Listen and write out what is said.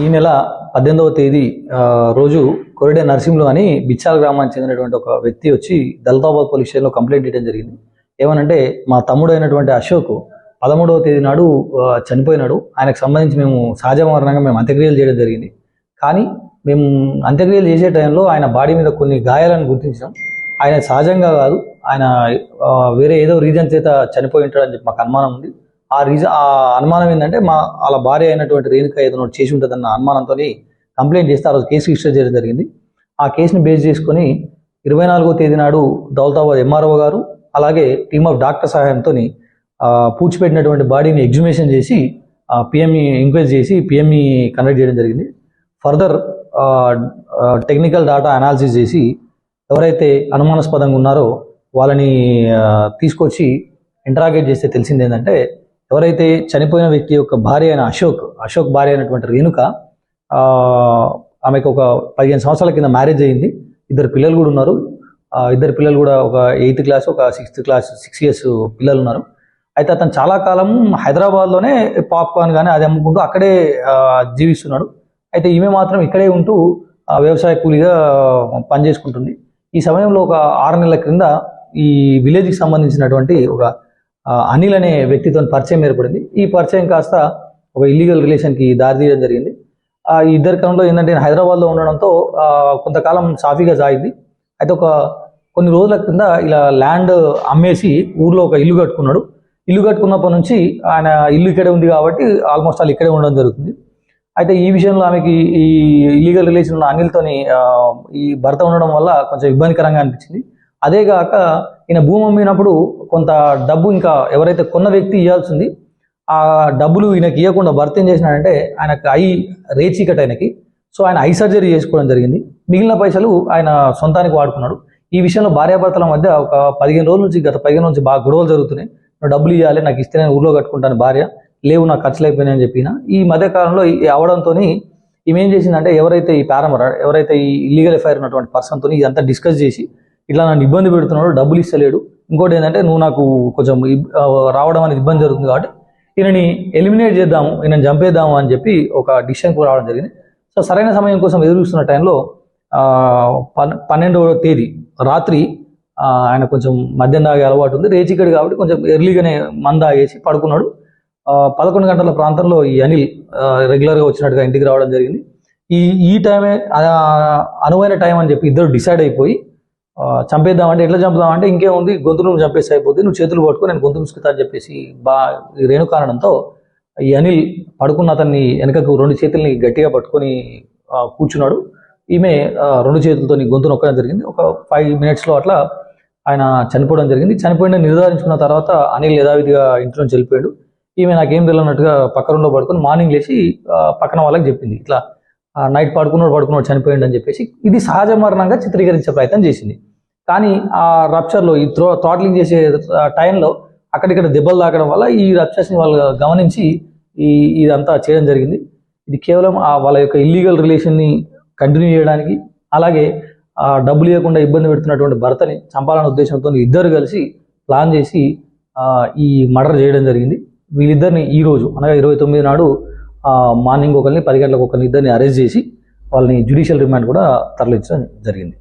ఈ నెల పద్దెనిమిదవ తేదీ రోజు కొరిడే నర్సింహులు అని బిచ్చాల గ్రామానికి చెందినటువంటి ఒక వ్యక్తి వచ్చి దళితాబాద్ పోలీస్ స్టేషన్లో కంప్లైంట్ ఇవ్వడం జరిగింది. ఏమనంటే మా తమ్ముడు అయినటువంటి అశోక్ పదమూడవ తేదీ నాడు చనిపోయినాడు. ఆయనకు సంబంధించి మేము సహజ మరణంగా మేము అంత్యక్రియలు చేయడం జరిగింది. కానీ మేము అంత్యక్రియలు చేసే టైంలో ఆయన బాడీ మీద కొన్ని గాయాలను గుర్తించాం ఆయన సహజంగా కాదు ఆయన వేరే ఏదో రీజన్ చేత చనిపోయి ఉంటాడని చెప్పి మాకు అనుమానం ఉంది. ఆ రీజన్ ఆ అనుమానం ఏంటంటే మా వాళ్ళ భార్య అయినటువంటి రేణుక ఏదో ఒకటి చేసి ఉంటుందన్న అనుమానంతో కంప్లైంట్ చేస్తే ఆ రోజు కేసు రిజిస్టర్ చేయడం జరిగింది. ఆ కేసుని బేస్ చేసుకొని ఇరవై నాలుగో తేదీ నాడు దౌలతాబాద్ ఎంఆర్ఓ గారు అలాగే టీమ్ ఆఫ్ డాక్టర్ సహాయంతో పూడ్చిపెట్టినటువంటి బాడీని ఎగ్జిబిషన్ చేసి పిఎంఈ ఎంక్వైరీ చేసి పిఎంఈ కండక్ట్ చేయడం జరిగింది. ఫర్దర్ టెక్నికల్ డేటా అనాలిసిస్ చేసి ఎవరైతే అనుమానాస్పదంగా ఉన్నారో వాళ్ళని తీసుకొచ్చి ఇంటరాగేట్ చేస్తే తెలిసింది ఏంటంటే ఎవరైతే చనిపోయిన వ్యక్తి యొక్క భార్య అయిన అశోక్ అశోక్ భార్య అయినటువంటి రేణుక ఆమెకు ఒక పదిహేను సంవత్సరాల కింద మ్యారేజ్ అయింది. ఇద్దరు పిల్లలు కూడా ఉన్నారు. ఇద్దరు పిల్లలు కూడా ఒక ఎయిత్ క్లాస్ ఒక సిక్స్త్ క్లాస్ సిక్స్ ఇయర్స్ పిల్లలు ఉన్నారు. అయితే అతను చాలా కాలం హైదరాబాద్లోనే పాప్కార్న్ కానీ అది అమ్ముకుంటూ అక్కడే జీవిస్తున్నాడు. అయితే ఈమె మాత్రం ఇక్కడే ఉంటూ వ్యవసాయ కూలీగా పనిచేసుకుంటుంది. ఈ సమయంలో ఒక ఆరు నెలల క్రింద ఈ విలేజ్కి సంబంధించినటువంటి ఒక అనిల్ అనే వ్యక్తితో పరిచయం ఏర్పడింది. ఈ పరిచయం కాస్త ఒక ఇల్లీగల్ రిలేషన్కి దారితీయడం జరిగింది. ఆ ఈ ఇద్దరి క్రమంలో ఏంటంటే నేను హైదరాబాద్లో ఉండడంతో కొంతకాలం సాఫీగా సాగింది. అయితే ఒక కొన్ని రోజుల కింద ఇలా ల్యాండ్ అమ్మేసి ఊర్లో ఒక ఇల్లు కట్టుకున్నాడు. ఇల్లు కట్టుకున్నప్పటి నుంచి ఆయన ఇల్లు ఇక్కడే ఉంది కాబట్టి ఆల్మోస్ట్ వాళ్ళు ఇక్కడే ఉండడం జరుగుతుంది. అయితే ఈ విషయంలో ఆమెకి ఈ ఇల్లీగల్ రిలేషన్ ఉన్న అనిల్తోని ఈ భర్త ఉండడం వల్ల కొంచెం ఇబ్బందికరంగా అనిపించింది. అదే కాక ఈయన భూమి అమ్మినప్పుడు కొంత డబ్బు ఇంకా ఎవరైతే కొన్న వ్యక్తి ఇవ్వాల్సింది ఆ డబ్బులు ఈయనకి ఇవ్వకుండా భర్త ఏం చేసినాడంటే ఆయనకు ఐ రేచీకట్ ఆయనకి. సో ఆయన ఐ సర్జరీ చేసుకోవడం జరిగింది. మిగిలిన పైసలు ఆయన సొంతానికి వాడుకున్నాడు. ఈ విషయంలో భార్యాభర్తల మధ్య ఒక పదిహేను రోజుల నుంచి గత పదిహేను నుంచి బాగా గొడవలు జరుగుతున్నాయి. నువ్వు డబ్బులు ఇవ్వాలి నాకు ఇస్తే నేను ఊర్లో కట్టుకుంటాను భార్య. లేవు నాకు ఖర్చులు అయిపోయినాయి అని చెప్పిన. ఈ మధ్యకాలంలో అవడంతో ఈమె ఏం చేసిందంటే ఎవరైతే ఈ పారమర ఎవరైతే ఈ ఇల్లీగల్ ఎఫ్ఐఆర్ ఉన్నటువంటి పర్సన్తో ఇదంతా డిస్కస్ చేసి ఇట్లా నన్ను ఇబ్బంది పెడుతున్నాడు డబ్బులు ఇస్తలేడు. ఇంకోటి ఏంటంటే నువ్వు నాకు కొంచెం రావడం అనేది ఇబ్బంది జరుగుతుంది కాబట్టి ఈయనని ఎలిమినేట్ చేద్దాము ఈయనని చంపేద్దాము అని చెప్పి ఒక డిసిషన్కి రావడం జరిగింది. సో సరైన సమయం కోసం ఎదురు చూస్తున్న టైంలో పన్నెండవ తేదీ రాత్రి ఆయన కొంచెం మద్యం తాగే అలవాటు ఉంది. రేచికడు కాబట్టి కొంచెం ఎర్లీగానే మంద ఆగేసి పడుకున్నాడు. పదకొండు గంటల ప్రాంతంలో ఈ అనిల్ రెగ్యులర్గా వచ్చినట్టుగా ఇంటికి రావడం జరిగింది. ఈ ఈ టైమే అనువైన టైం అని చెప్పి ఇద్దరు డిసైడ్ అయిపోయి చంపేద్దామంటే ఎట్లా చంపుదామంటే ఇంకేముంది? నువ్వు చంపేసి అయిపోతుంది నువ్వు చేతులు పట్టుకో నేను గొంతు ముసుకుతా అని చెప్పేసి బా ఈ రేణు కారణంతో ఈ అనిల్ పడుకున్న అతన్ని వెనకకు రెండు చేతుల్ని గట్టిగా పట్టుకొని కూర్చున్నాడు. ఈమె రెండు చేతులతో గొంతు నొక్కడం జరిగింది. ఒక ఫైవ్ మినిట్స్లో అట్లా ఆయన చనిపోవడం జరిగింది. చనిపోయిన నిర్ధారించుకున్న తర్వాత అనిల్ యథావిధిగా ఇంట్లో నుంచి వెళ్ళిపోయాడు. ఈమె నాకేం తెలియనట్టుగా పక్క రూమ్లో పడుకొని మార్నింగ్ లేచి పక్కన వాళ్ళకి చెప్పింది. ఇట్లా నైట్ పడుకున్నాడు పడుకున్నాడు చనిపోయిండు అని చెప్పేసి ఇది సహజ మరణంగా చిత్రీకరించే ప్రయత్నం చేసింది. కానీ ఆ రప్చర్లో ఈ త్రో థ్రాట్లింగ్ చేసే టైంలో అక్కడిక్కడ దెబ్బలు తాకడం వల్ల ఈ రప్చర్స్ని వాళ్ళు గమనించి ఈ ఇదంతా చేయడం జరిగింది. ఇది కేవలం ఆ వాళ్ళ యొక్క ఇల్లీగల్ రిలేషన్ని కంటిన్యూ చేయడానికి అలాగే ఆ డబ్బులు ఇవ్వకుండా ఇబ్బంది పెడుతున్నటువంటి భర్తని చంపాలనే ఉద్దేశంతో ఇద్దరు కలిసి ప్లాన్ చేసి ఈ మర్డర్ చేయడం జరిగింది. వీళ్ళిద్దరిని ఈరోజు అనగా ఇరవై తొమ్మిది నాడు మార్నింగ్ ఒకరిని పది గంటలకు ఒకరిని ఇద్దరిని అరెస్ట్ చేసి వాళ్ళని జ్యుడిషియల్ రిమాండ్ కూడా తరలించడం జరిగింది.